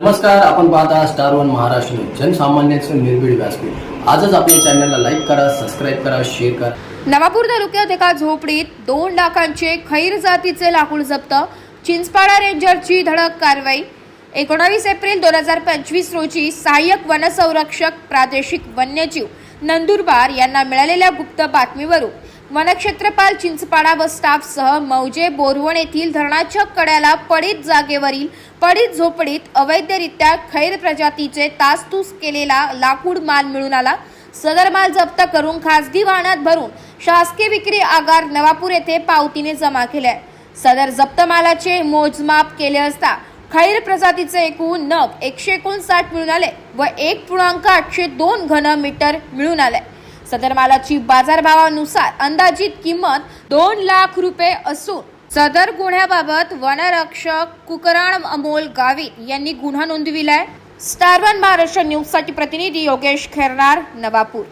नमस्कार आपण पाहता स्टार वन महाराष्ट्र जनसामान्यांचं निर्भीड व्यासपीठ. आजच आपल्या चॅनलला लाईक करा सबस्क्राईब करा शेअर करा. नवापूर तालुक्यात एका झोपडीत दोन लाखांचे खैर जातीचे लाकूड जप्त. चिंचपाडा रेंजरची धडक कारवाई. एकोणावीस एप्रिल दोन हजार पंचवीस रोजी सहाय्यक वनसंरक्षक प्रादेशिक वन्यजीव नंदुरबार यांना मिळालेल्या गुप्त बातमीवरून वनक्षेत्रपाल चिंचपाडा व स्टाफसह मौजे बोरवण येथील धरणाच्या कड्याला पडीत जागेवरील पडीत झोपडीत अवैधरित्या खैर प्रजातीचे तासतूस केलेला लाकूड माल मिळून आला. सदर माल जप्त करून खासगी वाहनात भरून शासकीय विक्री आगार नवापूर येथे पावतीने जमा केले सदर जप्त मालाचे मोजमाप केले असता खैर प्रजातीचे एकूण नग एकशे एकोणसाठ मिळून आले व एक पूर्णांक आठशे दोन घन मीटर मिळून आले सदर मालाची बाजारभावानुसार अंदाजित किंमत दोन लाख रुपये असून सदर गुन्ह्याबाबत वनरक्षक कुकराण अमोल गावित यांनी गुन्हा नोंदविलाय. स्टार वन महाराष्ट्र न्यूजसाठी प्रतिनिधी योगेश खेरनार नवापूर.